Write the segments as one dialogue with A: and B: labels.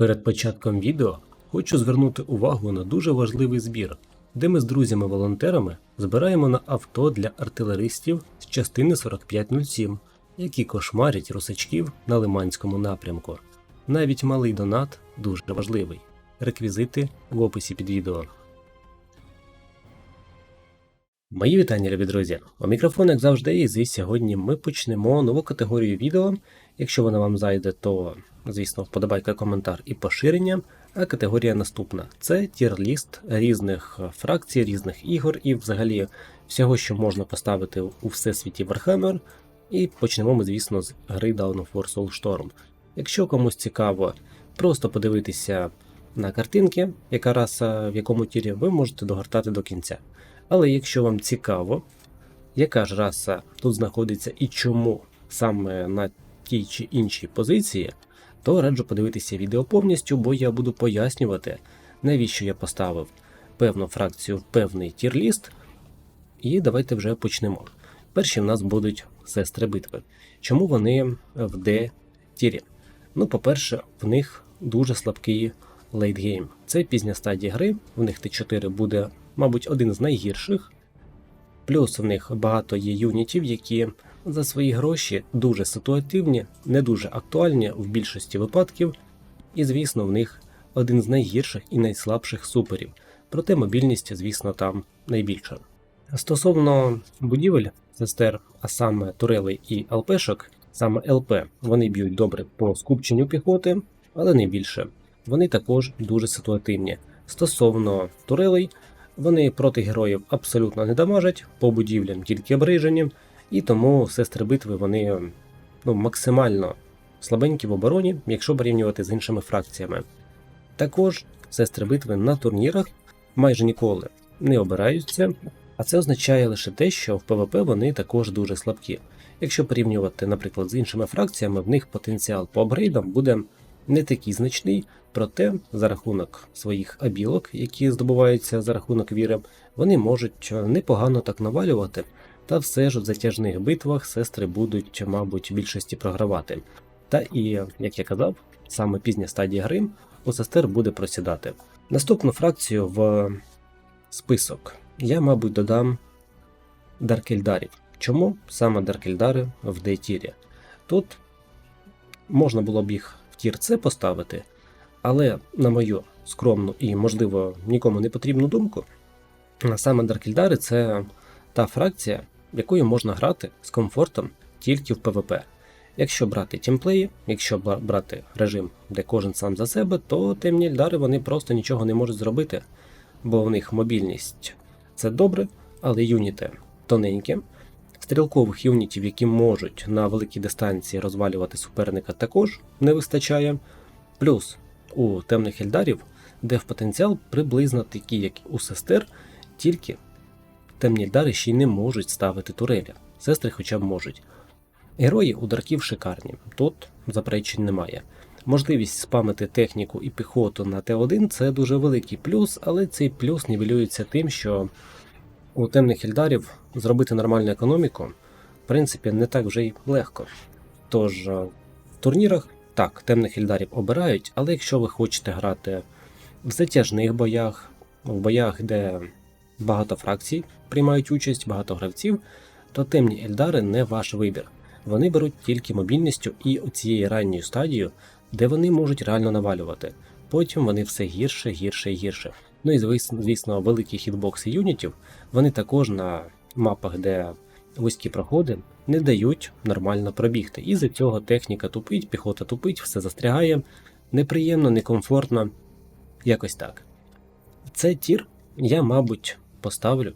A: Перед початком відео хочу звернути увагу на дуже важливий збір, де ми з друзями-волонтерами збираємо на авто для артилеристів з частини 4507, які кошмарять русачків на Лиманському напрямку. Навіть малий донат дуже важливий. Реквізити в описі під відео. Мої вітання, любі друзі! У мікрофон, як завжди, і сьогодні ми почнемо нову категорію відео. Якщо вона вам зайде, то, звісно, вподобайка, коментар і поширення. А категорія наступна: це тір-ліст різних фракцій, різних ігор і взагалі всього, що можна поставити у всесвіті Warhammer. І почнемо ми, звісно, з гри Dawn of War Soulstorm. Якщо комусь цікаво просто подивитися на картинки, яка раса в якому тірі, ви можете догортати до кінця. Але якщо вам цікаво, яка ж раса тут знаходиться і чому саме на тій чи іншій позиції, то раджу подивитися відео повністю, бо я буду пояснювати, навіщо я поставив певну фракцію в певний тір-ліст. І давайте вже почнемо. Перші в нас будуть сестри битви. Чому вони в Д-тірі? Ну, по-перше, в них дуже слабкий лейтгейм. Це пізня стадія гри, в них Т4 буде, мабуть, один з найгірших. Плюс в них багато є юнітів, які за свої гроші дуже ситуативні, не дуже актуальні в більшості випадків, і, звісно, в них один з найгірших і найслабших суперів. Проте мобільність, звісно, там найбільша. Стосовно будівель сестер, а саме турелей і ЛПшок, саме ЛП, вони б'ють добре по скупченню піхоти, але не більше. Вони також дуже ситуативні. Стосовно турелей, вони проти героїв абсолютно не дамажать, по будівлям тільки обрижені, і тому сестри битви вони ну, максимально слабенькі в обороні, якщо порівнювати з іншими фракціями. Також сестри битви на турнірах майже ніколи не обираються, а це означає лише те, що в ПВП вони також дуже слабкі. Якщо порівнювати, наприклад, з іншими фракціями, в них потенціал по апгрейдам буде не такий значний, проте за рахунок своїх абілок, які здобуваються за рахунок віри, вони можуть непогано так навалювати, та все ж в затяжних битвах сестри будуть, мабуть, в більшості програвати. Та і, як я казав, саме пізня стадія гри у сестер буде просідати. Наступну фракцію в список я, мабуть, додам Даркельдарів. Чому саме Даркельдари в Дейтірі? Тут можна було б їх в тір С поставити, але, на мою скромну і, можливо, нікому не потрібну думку, саме Даркельдари це та фракція, якою можна грати з комфортом тільки в ПВП. Якщо брати тімплеї, якщо брати режим, де кожен сам за себе, то темні ельдари вони просто нічого не можуть зробити, бо в них мобільність це добре, але юніти тоненькі. Стрілкових юнітів, які можуть на великій дистанції розвалювати суперника, також не вистачає. Плюс у темних ельдарів, де в потенціал приблизно такий, як у сестер, тільки темні ельдари ще й не можуть ставити турелі. Сестри хоча б можуть. Герої у дарків шикарні, тут заперечень немає. Можливість спамити техніку і піхоту на Т1 це дуже великий плюс, але цей плюс нівелюється тим, що у темних ельдарів зробити нормальну економіку, в принципі, не так вже й легко. Тож в турнірах так, темних ельдарів обирають, але якщо ви хочете грати в затяжних боях, в боях, де багато фракцій приймають участь, багато гравців, то темні ельдари не ваш вибір. Вони беруть тільки мобільністю і оцією ранньою стадією, де вони можуть реально навалювати. Потім вони все гірше, гірше і гірше. Ну і звісно, великі хітбокси юнітів, вони також на мапах, де вузькі проходи, не дають нормально пробігти. І за цього техніка тупить, піхота тупить, все застрягає. Неприємно, некомфортно. Якось так. Цей тір я, мабуть, поставлю.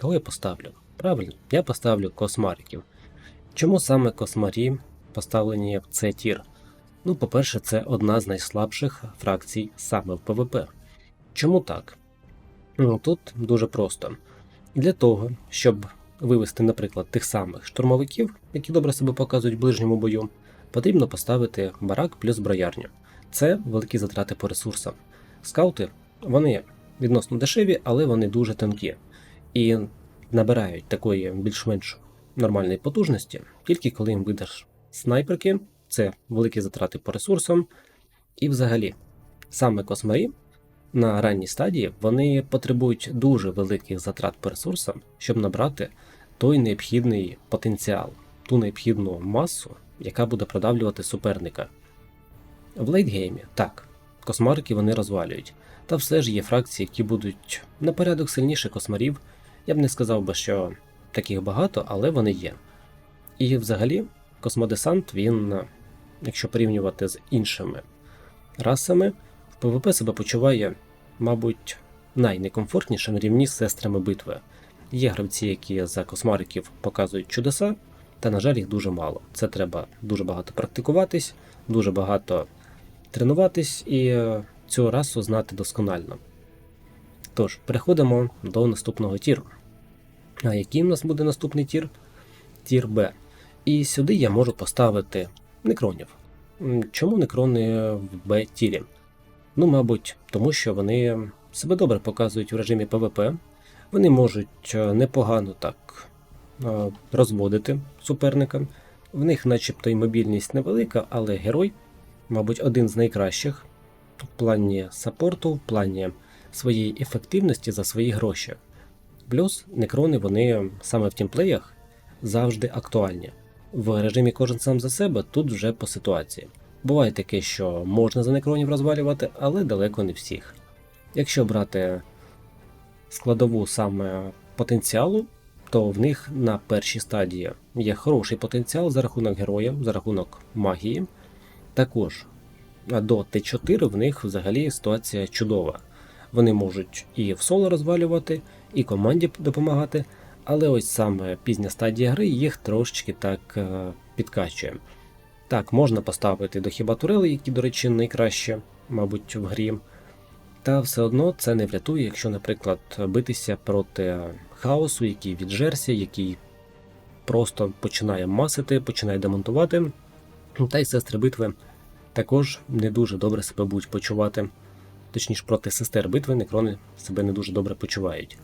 A: Кого я поставлю? Правильно, я поставлю космариків. Чому саме космарі поставлені в цей тір? Ну, по-перше, це одна з найслабших фракцій саме в ПВП. Чому так? Ну, Тут дуже просто. Для того, щоб вивести, наприклад, тих самих штурмовиків, які добре себе показують в ближньому бою, потрібно поставити барак плюс броярню. Це великі затрати по ресурсам. Скаути вони відносно дешеві, але вони дуже тонкі і набирають такої більш-менш нормальної потужності, тільки коли їм видаш снайперки, це великі затрати по ресурсам. І взагалі, Саме космарі на ранній стадії вони потребують дуже великих затрат по ресурсам, щоб набрати той необхідний потенціал, ту необхідну масу, яка буде продавлювати суперника. В лейтгеймі так, космарики вони розвалюють, та все ж є фракції, які будуть на порядок сильніше космарів. Я б не сказав би, що таких багато, але вони є. І взагалі, космодесант, він, якщо порівнювати з іншими расами, в ПВП себе почуває, мабуть, найнекомфортніше на рівні з сестрами битви. Є гравці, які за космариків показують чудеса, та, на жаль, їх дуже мало. Це треба дуже багато практикуватись, дуже багато тренуватись і цю расу знати досконально. Тож, переходимо до наступного тіру. А який у нас буде наступний тір? Тір Б. І сюди я можу поставити некронів. Чому некрони в Б тірі? Ну, мабуть, тому що вони себе добре показують в режимі ПВП. Вони можуть е, непогано так е, розводити суперника. В них, начебто, і мобільність невелика, але герой, мабуть, один з найкращих в плані саппорту, в плані своєї ефективності за свої гроші. Плюс некрони вони саме в тімплеях завжди актуальні. В режимі кожен сам за себе тут вже по ситуації. Буває таке, що можна за некронів розвалювати, але далеко не всіх. Якщо брати складову саме потенціалу, то в них на першій стадії є хороший потенціал за рахунок героя, за рахунок магії. Також до Т4 в них взагалі ситуація чудова. Вони можуть і в соло розвалювати, і команді допомагати, але ось саме пізня стадія гри їх трошечки так е, підкачує. Так, можна поставити до хіба турели, які, до речі, найкраще, мабуть, в грі. Та все одно це не врятує, якщо, наприклад, битися проти хаосу, який віджерся, який просто починає масити, починає демонтувати. Та й сестри битви також не дуже добре себе будуть почувати. Точніше, проти сестер битви некрони себе не дуже добре почувають.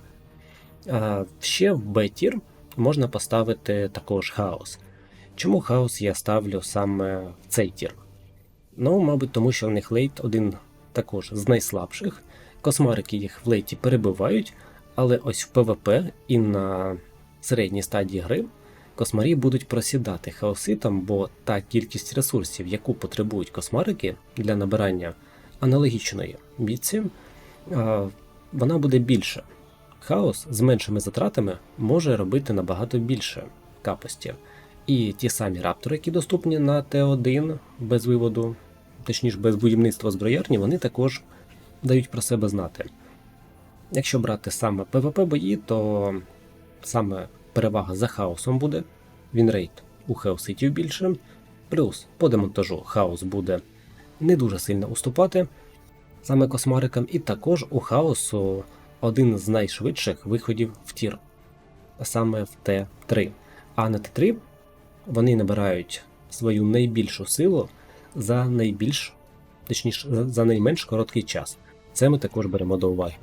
A: А ще в Б-тір можна поставити також хаос. Чому хаос я ставлю саме в цей тір? Ну, мабуть, тому що в них лейт один також з найслабших. Космарики їх в лейті перебивають, але ось в ПВП і на середній стадії гри космарі будуть просідати хаоситом, бо та кількість ресурсів, яку потребують космарики для набирання аналогічної бійці, вона буде більша. Хаос з меншими затратами може робити набагато більше капості. І ті самі раптори, які доступні на Т1 без виводу, точніше без будівництва зброярні, вони також дають про себе знати. Якщо брати саме PvP бої, то саме перевага за хаосом буде, вінрейт у хаоситів більше, плюс по демонтажу хаос буде не дуже сильно уступати саме космарикам, і також у хаосу один з найшвидших виходів в тір, саме в Т3. А на Т3 вони набирають свою найбільшу силу за найбільш, точніше, за найменш короткий час. Це ми також беремо до уваги.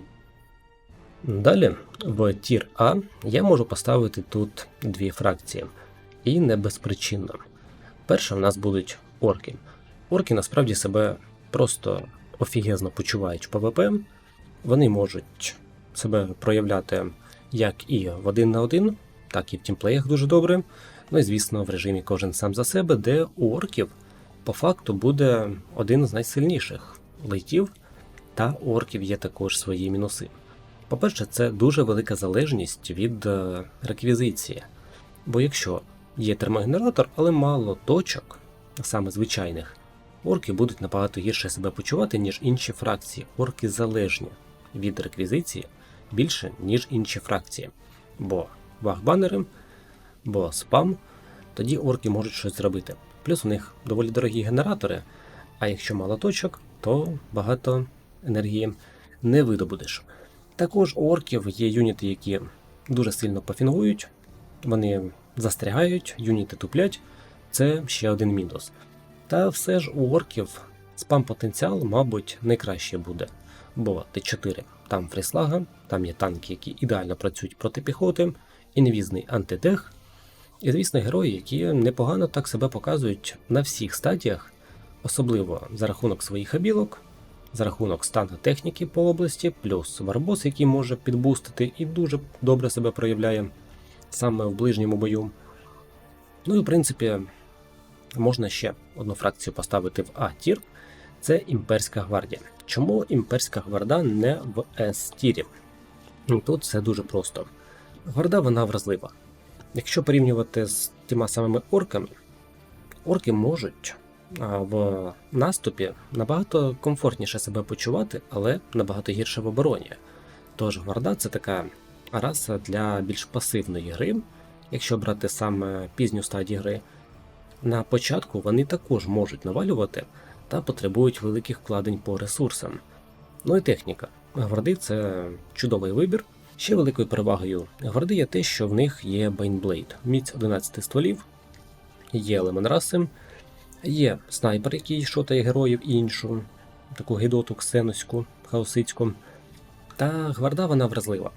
A: Далі в тір А я можу поставити тут дві фракції, і не безпричинно. Перша в нас будуть орки. Орки насправді себе просто офігезно почувають в ПВП. Вони можуть себе проявляти як і в один на один, так і в тімплеях дуже добре. Ну і звісно, в режимі кожен сам за себе, де у орків по факту буде один з найсильніших лейтів, та у орків є також свої мінуси. По-перше, це дуже велика залежність від е, реквізиції. Бо якщо є термогенератор, але мало точок, саме звичайних, орки будуть набагато гірше себе почувати, ніж інші фракції. Орки залежні від реквізиції більше, ніж інші фракції. Бо вахбанери, бо спам, тоді орки можуть щось зробити. Плюс у них доволі дорогі генератори, а якщо мало точок, то багато енергії не видобудеш. Також у орків є юніти, які дуже сильно пофінгують, вони застрягають, юніти туплять. Це ще один мінус. Та все ж у орків спам потенціал, мабуть, найкраще буде. Бо Т4 там фріслага, там є танки, які ідеально працюють проти піхоти, інвізний антитех. І, звісно, герої, які непогано так себе показують на всіх стадіях, особливо за рахунок своїх абілок, за рахунок стану техніки по області, плюс варбос, який може підбустити і дуже добре себе проявляє саме в ближньому бою. Ну і в принципі, можна ще одну фракцію поставити в А-тір. Це імперська гвардія. Чому імперська гварда не в С-тірі? Ну, Тут все дуже просто. Гварда вона вразлива. Якщо порівнювати з тими самими орками, орки можуть в наступі набагато комфортніше себе почувати, але набагато гірше в обороні. Тож гварда це така раса для більш пасивної гри, якщо брати саме пізню стадію гри. На початку вони також можуть навалювати та потребують великих вкладень по ресурсам. Ну і техніка. Гварди це чудовий вибір. Ще великою перевагою гварди є те, що в них є Бейнблейд, міць 11 стволів, є елеменраси, є снайпер, який шотає героїв і іншу, таку гидоту ксеноську, хаосицьку. Та гварда вона вразлива.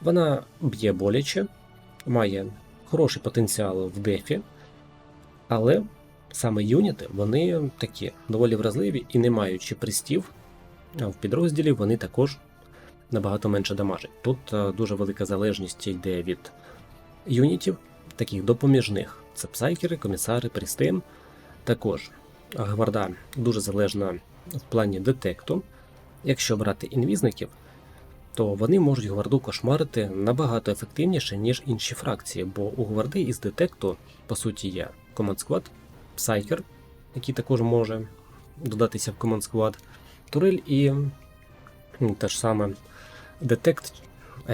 A: Вона б'є боляче, має хороший потенціал в дефі, але саме юніти вони такі доволі вразливі і не маючи пристів, в підрозділі вони також набагато менше дамажать. Тут е, дуже велика залежність йде від юнітів, таких допоміжних. Це псайкери, комісари, присти. Також гварда дуже залежна в плані детекту. Якщо брати інвізників, то вони можуть гварду кошмарити набагато ефективніше, ніж інші фракції, бо у гварди із детекту, по суті, є Command Squad, Псайкер, який також може додатися в Command Squad, турель і ну, те ж саме детект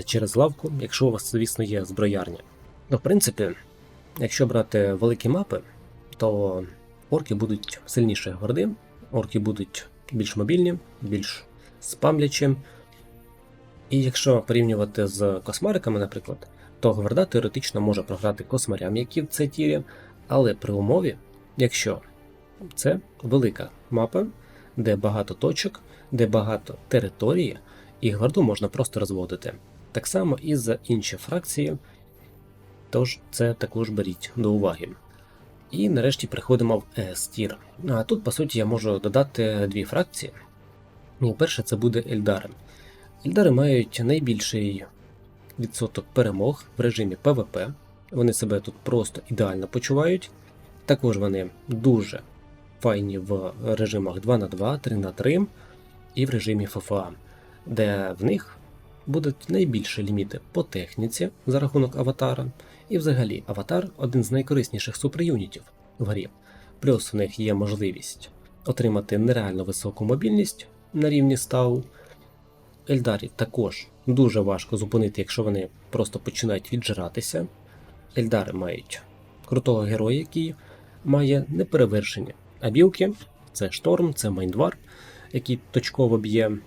A: через лавку, якщо у вас, звісно, є зброярня. Ну, в принципі, якщо брати великі мапи, то орки будуть сильніші гварди, орки будуть більш мобільні, більш спамлячі. І якщо порівнювати з космариками, наприклад, то гварда теоретично може програти космарям, які в це тірі, але при умові, якщо це велика мапа, де багато точок, де багато території, і гварду можна просто розводити. Так само і за інші фракції, тож це також беріть до уваги. І нарешті приходимо в S-тір. А тут, по суті, я можу додати дві фракції. І перше це буде Ельдари. Ельдари мають найбільший відсоток перемог в режимі ПВП. Вони себе тут просто ідеально почувають. Також вони дуже файні в режимах 2 на 2 3 на 3 і в режимі ФФА, де в них будуть найбільші ліміти по техніці за рахунок аватара. І взагалі аватар один з найкорисніших суперюнітів в грі. Плюс в них є можливість отримати нереально високу мобільність на рівні стау. Ельдарів також дуже важко зупинити, якщо вони просто починають віджиратися. Ельдари мають крутого героя, який має неперевершені абілки. Це шторм, це майндвар, який точково б'є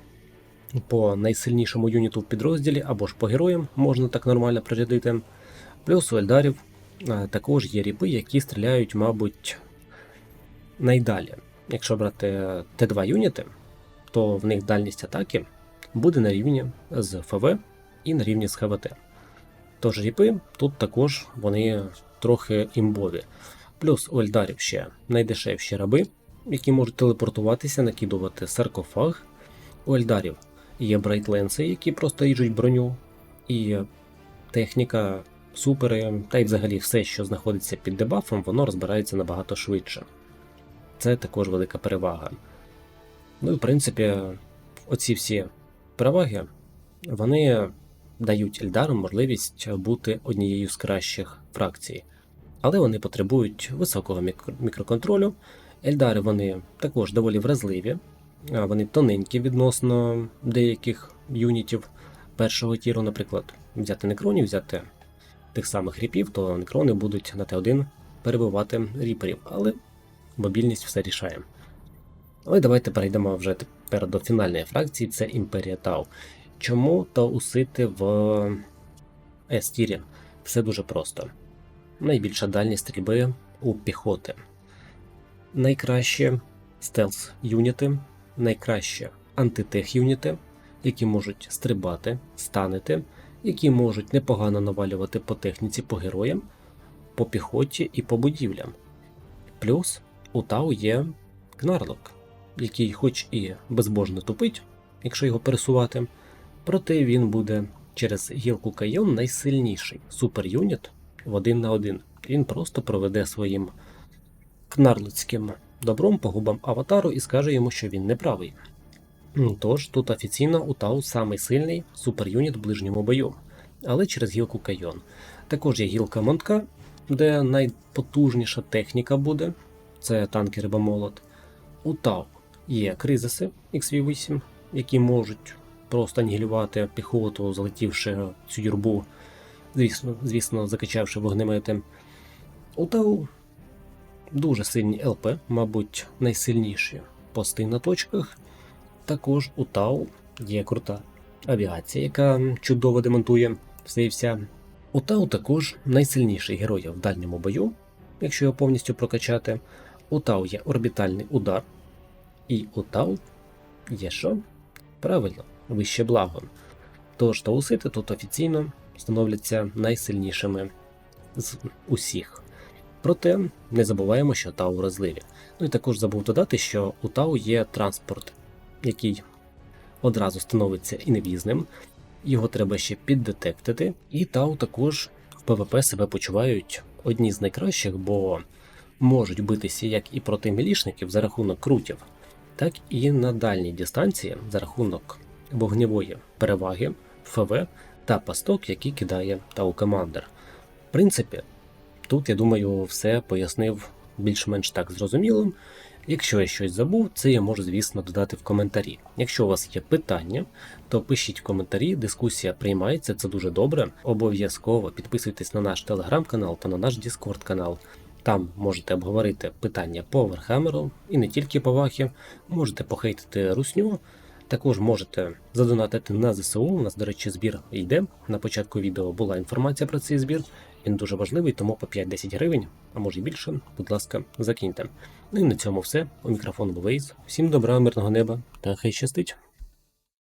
A: по найсильнішому юніту в підрозділі або ж по героям, можна так нормально прирядити. Плюс у Ельдарів також є ріпи, які стріляють, мабуть, найдалі. Якщо брати Т2 юніти, то в них дальність атаки буде на рівні з ФВ і на рівні з ХВТ. Тож ріпи тут також вони трохи імбові. Плюс у Ельдарів ще найдешевші раби, які можуть телепортуватися, накидувати саркофаг. У Ельдарів є брайтленси, які просто ріжуть броню, і техніка, супери, та й взагалі все, що знаходиться під дебафом, воно розбирається набагато швидше. Це також велика перевага. Ну і в принципі, оці всі переваги вони дають Ельдарам можливість бути однією з кращих фракцій. Але вони потребують високого мікроконтролю. Ельдари вони також доволі вразливі, вони тоненькі відносно деяких юнітів першого тіру, наприклад, взяти некронів, взяти тих самих ріпів, то некрони будуть на Т1 перебивати ріперів, але мобільність все рішає. Але давайте перейдемо вже тепер до фінальної фракції, це Імперія Тау. Чому таусити в С-тірі? Все дуже просто. Найбільша дальність стрільби у піхоти. Найкраще стелс юніти, найкраще антитех юніти, які можуть стрибати, станити, які можуть непогано навалювати по техніці по героям, по піхоті і по будівлям. Плюс у Тау є Кнарлок, який хоч і безбожно тупить, якщо його пересувати, проте він буде через гілку Кайон найсильніший суперюніт в один на один. Він просто проведе своїм кнарлицьким добром по губам аватару і скаже йому, що він неправий. Тож тут офіційно Утау самий сильний суперюніт в ближньому бою, але через гілку Кайон. Також є гілка Монтка, де найпотужніша техніка буде це танки рибомолот. У Тау є кризиси XV8, які можуть просто анігілювати піхоту, залетівши цю юрбу, звісно, звісно, закачавши вогнемети. У Тау дуже сильні ЛП, мабуть, найсильніші пости на точках. Також у Тау є крута авіація, яка чудово демонтує все і вся. У Тау також найсильніший герой в дальньому бою, якщо його повністю прокачати. У Тау є орбітальний удар, і у Тау є що? Правильно, вище благо. Тож таусити тут офіційно становляться найсильнішими з усіх. Проте не забуваємо, що Тау вразливі. Ну і також забув додати, що у Тау є транспорт, який одразу становиться інвізним, його треба ще піддетектити, і Тау також в ПВП себе почувають одні з найкращих, бо можуть битися як і проти мілішників за рахунок крутів, так і на дальній дистанції за рахунок вогневої переваги, ФВ та пасток, які кидає Тау Командер. В принципі, тут я думаю, все пояснив більш-менш так зрозуміло. Якщо я щось забув, це я можу, звісно, додати в коментарі. Якщо у вас є питання, то пишіть коментарі, дискусія приймається, це дуже добре. Обов'язково підписуйтесь на наш телеграм-канал та на наш Діскорд канал. Там можете обговорити питання по Вархамеру і не тільки по Вахі, можете похейтити русню, також можете задонатити на ЗСУ. У нас, до речі, збір йде. На початку відео була інформація про цей збір. Він дуже важливий, тому по 5-10 гривень, а може й більше, будь ласка, закиньте. Ну і на цьому все. У мікрофон був Вейс. Всім добра, мирного неба та хай щастить!